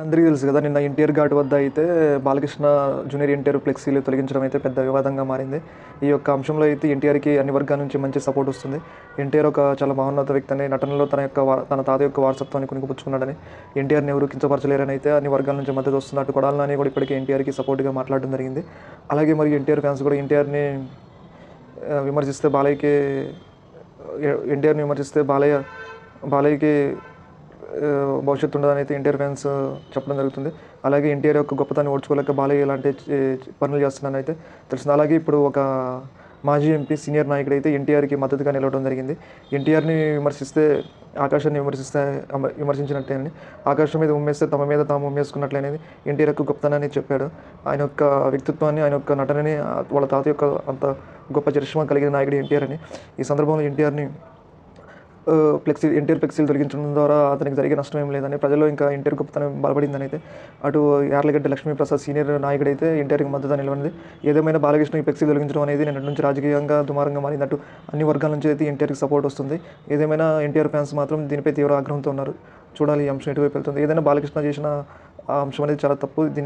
అందరికీ తెలుసు కదా నిన్న ఎన్టీఆర్ ఘాట్ వద్ద అయితే బాలకృష్ణ జూనియర్ ఎన్టీఆర్ ఫ్లెక్సీలు తొలగించడం అయితే పెద్ద వివాదంగా మారింది. ఈ యొక్క అంశంలో అయితే ఎన్టీఆర్కి అన్ని వర్గాల నుంచి మంచి సపోర్ట్ వస్తుంది. ఎన్టీఆర్ ఒక చాలా మహోన్నత వ్యక్తి అని నటనలో తన యొక్క తన తాత యొక్క వారసత్వాన్ని కొనుక్కుపుచ్చుకున్నాడని ఎన్టీఆర్ని ఎవరు కించపరచలేరని అయితే అన్ని వర్గాల నుంచి మద్దతు వస్తుంది అటు కొడాలని కూడా ఇప్పటికే ఎన్టీఆర్కి సపోర్ట్గా మాట్లాడడం జరిగింది. అలాగే మరి ఎన్టీఆర్ ఫ్యాన్స్ కూడా ఎన్టీఆర్ని విమర్శిస్తే బాలయ్యకి ఎన్టీఆర్ని విమర్శిస్తే బాలయ్య బాలయ్యకి భవిష్యత్తు ఉండదని అయితే ఎన్టీఆర్ ఫ్యాన్స్ చెప్పడం జరుగుతుంది. అలాగే ఎన్టీఆర్ యొక్క గొప్పతనాన్ని ఓడ్చుకోలేక బాలయ్య ఇలాంటి పనులు చేస్తున్నాను అయితే తెలిసింది అలాగే ఇప్పుడు ఒక మాజీ ఎంపీ సీనియర్ నాయకుడు అయితే ఎన్టీఆర్కి మద్దతుగా నిలవడం జరిగింది. ఎన్టీఆర్ని విమర్శిస్తే ఆకాశాన్ని విమర్శిస్తే విమర్శించినట్లేనని ఆకాశం మీద ఉమ్మేస్తే తమ మీద తాము ఉమ్మేసుకున్నట్లనేది ఎన్టీఆర్ యొక్క గొప్పతనాన్ని చెప్పాడు. ఆయన యొక్క వ్యక్తిత్వాన్ని ఆయన యొక్క నటనని వాళ్ళ తాత యొక్క అంత గొప్ప చరిష్మా కలిగిన నాయకుడు ఎన్టీఆర్ అని. ఈ సందర్భంలో ఎన్టీఆర్ని ఫ్లెక్సీ ఎన్టీఆర్ ఫ్లెక్సీలు తొలగించడం ద్వారా అతనికి జరిగే నష్టం ఏం లేదని ప్రజల్లో ఇంకా ఎన్టీఆర్ గొప్పతనం బలపడిందని అయితే అటు యార్లగడ్డ లక్ష్మీప్రసాద్ సీనియర్ నాయకుడు అయితే ఎన్టీఆర్కి మద్దతు నిలవనిది ఏదేమైనా బాలకృష్ణ ఈ ఫ్లెక్సీ తొలగించడం అనేది నిన్నటి నుంచి రాజకీయంగా దుమారంగా మారింది అటు అన్ని వర్గాల నుంచి అయితే ఎన్టీఆర్కి సపోర్ట్ వస్తుంది. ఏదేమైనా ఎన్టీఆర్ ఫ్యాన్స్ మాత్రం దీనిపై తీవ్ర ఆగ్రహంతో ఉన్నారు. చూడాలి ఈ అంశం ఎటువైపు వెళ్తుంది. ఏదైనా బాలకృష్ణ చేసిన ఆ అంశం అనేది చాలా తప్పు. దీన్ని